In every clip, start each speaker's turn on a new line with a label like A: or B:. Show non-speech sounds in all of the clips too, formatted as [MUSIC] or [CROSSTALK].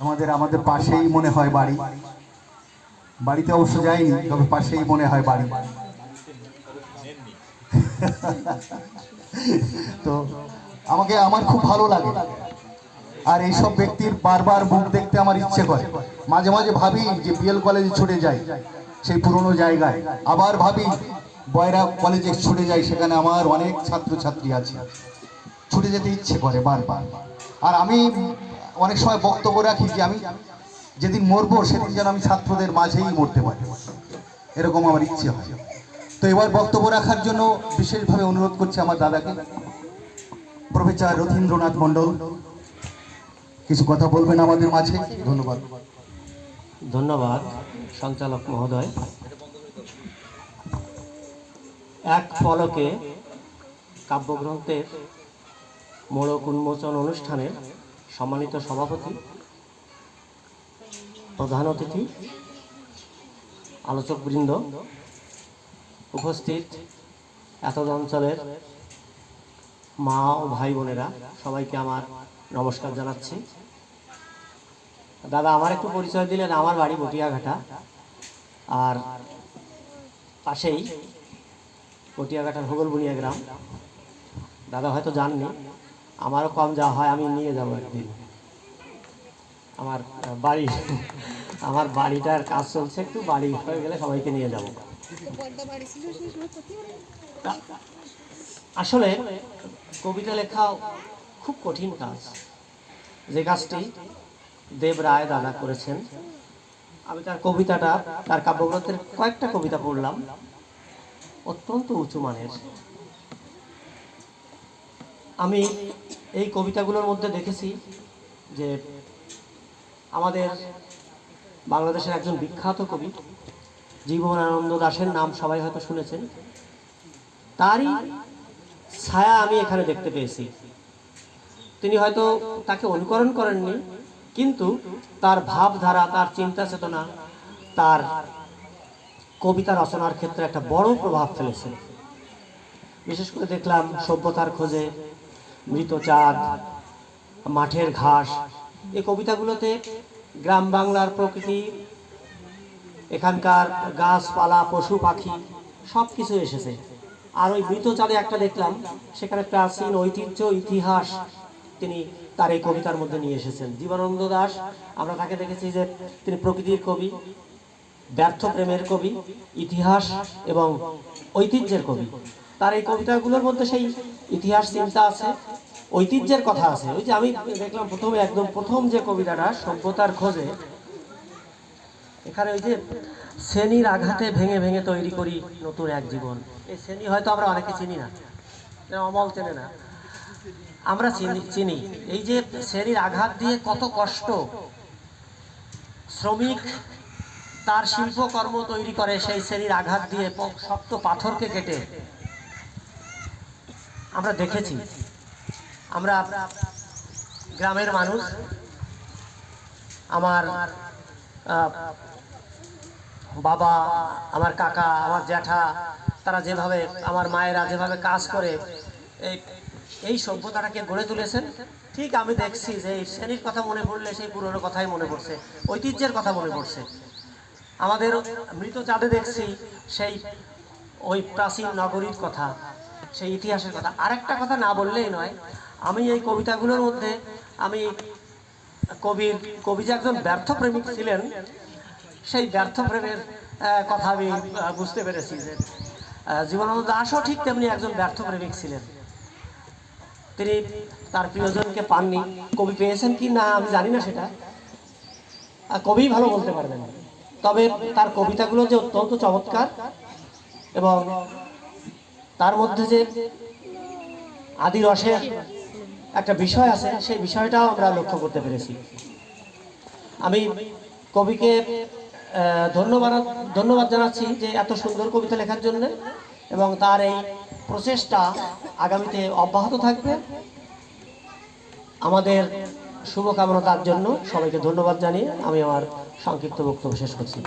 A: আমাদের আমাদের পাশেই মনে হয় বাড়ি। বাড়িতে অবশ্য যাইনি, তবে পাশেই মনে হয় বাড়ি। [LAUGHS] তো আমাকে আমার খুব ভালো লাগে। আর এইসব ব্যক্তির বারবার মুখ দেখতে আমার ইচ্ছে করে। মাঝে মাঝে ভাবি যে বিএল কলেজে ছুটে যাই, সেই পুরনো জায়গায়। আবার ভাবি বয়রা কলেজে ছুটে যাই, সেখানে আমার অনেক ছাত্রছাত্রী আছে। ছুটে যেতে ইচ্ছে করে বারবার। আর আমি অনেক সময় বক্তব্য রাখি যে আমি যেদিন মরবো, সেদিন যেন আমি ছাত্রদের মাঝেই মরতে পারি। এরকম আমার ইচ্ছে হয়। তো এবার বক্তব্য রাখার জন্য বিশেষভাবে অনুরোধ করছি আমার দাদাকে। প্রফেসর রথীন্দ্রনাথ মণ্ডল, কিছু কথা বলবেন আমাদের মাঝে? ধন্যবাদ।
B: ধন্যবাদ, সঞ্চালক মহোদয়। এক পলকে কাব্যগ্রন্থের মোড়ক উন্মোচন অনুষ্ঠানের সম্মানিত সভাপতি, প্রধান অতিথি, আলোচকবৃন্দ উপস্থিত এতদ অঞ্চলের মা ও ভাই বোনেরা, সবাইকে আমার নমস্কার জানাচ্ছি। দাদা, আমার একটু পরিচয় দিলেন, আমার বাড়ি বটিয়াঘাটা। আর পাশেই বটিয়াঘাটার হোগলবুনিয়া গ্রাম। দাদা হয়তো জাননি আমারও কম যাওয়া হয়, আমি নিয়ে যাব একদিন আমার বাড়ি, আমার বাড়িটার কাজ চলছে, একটু বাড়ি হয়ে গেলে সবাইকে নিয়ে যাব। আসলে কবিতা লেখা খুব কঠিন কাজ। যে কাজটি দেব রায় দাদা করেছেন, আমি তার কবিতাটা, তার কাব্যগ্রন্থের কয়েকটা কবিতা পড়লাম। অত্যন্ত উঁচু মানের। আমি এই কবিতাগুলোর মধ্যে দেখেছি যে আমাদের বাংলাদেশের একজন বিখ্যাত কবি, জীবনানন্দ দাশের নাম সবাই হয়তো শুনেছেন। তারই ছায়া আমি এখানে দেখতে পেয়েছি। তিনি হয়তো তাকে অনুকরণ করেননি, কিন্তু তার ভাবধারা, তার চিন্তা চেতনা তার কবিতা রচনার ক্ষেত্রে একটা বড় প্রভাব ফেলেছে। বিশেষ করে দেখলাম সভ্যতার খোঁজে মৃত চাঁদ মাঠের ঘাস এই কবিতাগুলোতে গ্রাম বাংলার প্রকৃতি, এখানকার গাছপালা, পশু পাখি সব কিছু এসেছে। আর ওই মৃত চাঁদে একটা দেখলাম, সেখানে প্রাচীন ঐতিহ্য, ইতিহাস তিনি তার এই কবিতার মধ্যে নিয়ে এসেছেন। জীবনানন্দ দাস, আমরা তাকে দেখেছি যে তিনি প্রকৃতির কবি, ব্যর্থ প্রেমের কবি, ইতিহাস এবং ঐতিহ্যের কবি। তার এই কবিতাগুলোর মধ্যে সেই ইতিহাস চিন্তা আছে, ঐতিহ্যের কথা আছে। ওই যে আমি দেখলাম প্রথমে একদম প্রথম যে কবিতাটা, সভ্যতার খোঁজে, এখানে ওই যে শ্রেণির আঘাতে ভেঙে ভেঙে তৈরি করি নতুন এক জীবন। এই শ্রেণি হয়তো আমরা অনেকে চিনি না অমল চেনে না। আমরা চিনি চিনি। এই যে শ্রেণির আঘাত দিয়ে কত কষ্ট, শ্রমিক তার শিল্পকর্ম তৈরি করে সেই শ্রেণির আঘাত দিয়ে শক্ত পাথরকে কেটে আমরা দেখেছি। আমরা গ্রামের মানুষ, আমার বাবা, আমার কাকা, আমার জ্যাঠা, তারা যেভাবে, আমার মায়েরা যেভাবে কাজ করে, এই এই সভ্যতাটাকে গড়ে তুলেছেন, ঠিক আমি দেখছি যে এই শ্রেণির কথা মনে পড়লে সেই পুরনো কথাই মনে পড়ছে, ঐতিহ্যের কথা মনে পড়ছে। আমাদের মৃত চাঁদে দেখছি সেই ওই প্রাচীন নগরীর কথা সেই ইতিহাসের কথা। আরেকটা কথা না বললেই নয়, আমি এই কবিতাগুলোর মধ্যে, আমি কবির, কবি যে একজন ব্যর্থ প্রেমিক ছিলেন, সেই ব্যর্থ প্রেমের কথা আমি বুঝতে পেরেছি যে জীবনানন্দ দাসও ঠিক তেমনি একজন ব্যর্থ প্রেমিক ছিলেন। তিনি তার প্রিয়জনকে পাননি। কবি পেয়েছেন কি না আমি জানি না সেটা। কবি ভালো বলতে পারবেন। তবে তার কবিতাগুলো যে অত্যন্ত চমৎকার এবং তার মধ্যে যে আদি রসের একটা বিষয় আছে, সেই বিষয়টাও আমরা লক্ষ্য করতে পেরেছি। আমি কবিকে ধন্যবাদ ধন্যবাদ জানাচ্ছি যে এত সুন্দর কবিতা লেখার জন্য এবং তার এই প্রচেষ্টা আগামীতে অব্যাহত থাকবে। আমাদের শুভকামনা তার জন্য। সবাইকে ধন্যবাদ জানিয়ে আমি আমার সংক্ষিপ্ত বক্তব্য শেষ করছি।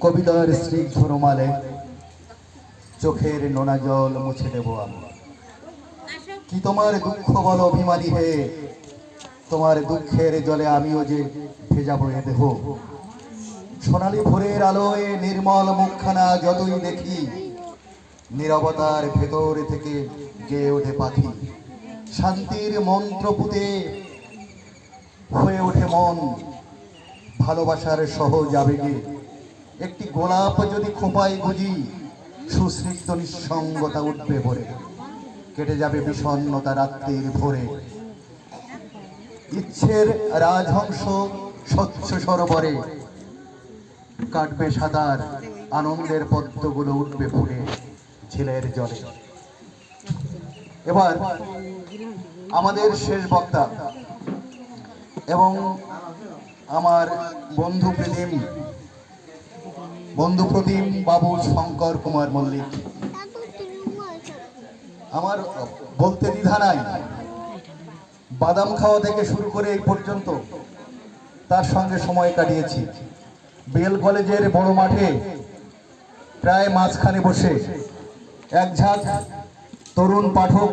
A: কবিতার স্নিগ্ধ রুমালে চোখের নোনা জল মুছে দেব আমি। কি তোমার দুঃখ বল অভিমানী হে? তোমার দুঃখের জলে আমিও যে ভেজাবো এ দেহ। সোনালি ভোরের আলোয় নির্মল মুখখানা যতই দেখি, নিরবতার ভেতর থেকে গেয়ে ওঠে পাখি। শান্তির মন্ত্র পুঁতে হয়ে ওঠে মন, ভালোবাসার সহজ আবেগে একটি গোলাপ যদি খোপায় গুজি, সুস্নিগ্ধ নিঃসঙ্গতা উঠবে ভরে। কেটে যাবে বিষণ্ণতা রাত্রির ভোরে। ইচ্ছের রাজহংস স্বচ্ছ সরোবরে। কাটবে সাদার আনন্দের পদ্মগুলো উঠবে ফুলে ঝিলের জলে। এবার আমাদের শেষ বক্তা এবং আমার বন্ধু প্রতিম বন্ধু প্রতিম বাবু শঙ্কর কুমার মল্লিক। আমার বলতে দ্বিধা নাই। বাদাম খাওয়া থেকে শুরু করে এই পর্যন্ত তার সঙ্গে সময় কাটিয়েছি। বেল কলেজের বড় মাঠে প্রায় মাঝখানে বসে এক ঝাঁক তরুণ পাঠক,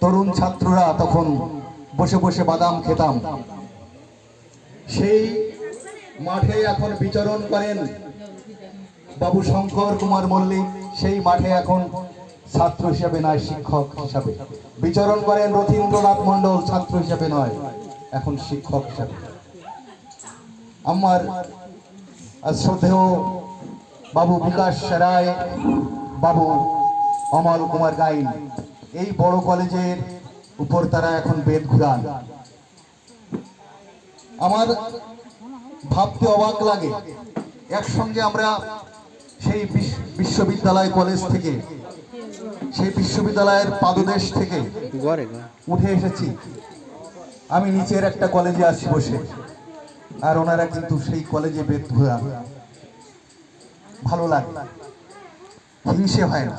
A: তরুণ ছাত্ররা তখন বসে বসে বাদাম খেতাম। সেই মাঠে এখন বিচরণ করেন বাবু শঙ্কর কুমার মল্লিক সেই মাঠে এখন ছাত্র হিসাবে নয়, শিক্ষক হিসাবে। বিচরণ করেন রথীন্দ্রনাথ মণ্ডল, ছাত্র হিসাবে নয়, এখন শিক্ষক হিসাবে। আমার শ্রদ্ধেয় বাবু বিকাশ রায়, বাবু অমল কুমার গাইন, এই বড় কলেজের উপর তারা এখন বেদ ঘুরান। আমার ভাবতে অবাক লাগে, একসঙ্গে আমরা সেই বিশ- বিশ্ববিদ্যালয় কলেজ থেকে সেই বিশ্ববিদ্যালয়ের পাদদেশ থেকে উঠে এসেছি। আমি নিচের একটা কলেজে আছি বসে আর ওনারা কিন্তু সেই কলেজে বেদ ভালো লাগে। হিংসে হয় না।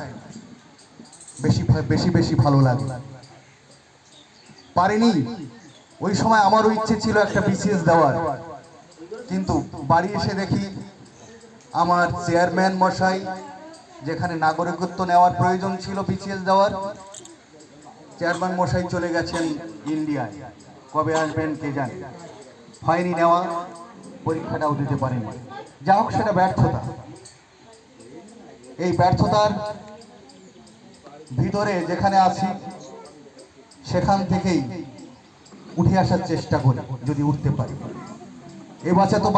A: বেশি বেশি বেশি ভালো লাগে। পারিনি। ওই সময় আমারও ইচ্ছে ছিল একটা বিসিএস দেওয়ার। কিন্তু বাড়ি এসে দেখি আমার চেয়ারম্যান মশাই, যেখানে নাগরিকত্ব নেওয়ার প্রয়োজন ছিল বিসিএস দেওয়ার চেয়ারম্যান মশাই চলে গেছেন ইন্ডিয়ায়। কবে আসবেন কে জানে? হয়নি নেওয়া, পরীক্ষাটাও দিতে পারেনি। যা হোক, সেটা ব্যর্থতা। এই ব্যর্থতার ভিতরে যেখানে আছি, সেখান থেকেই উঠে আসার চেষ্টা করি, যদি উঠতে পারি। এ বাচ্চা তো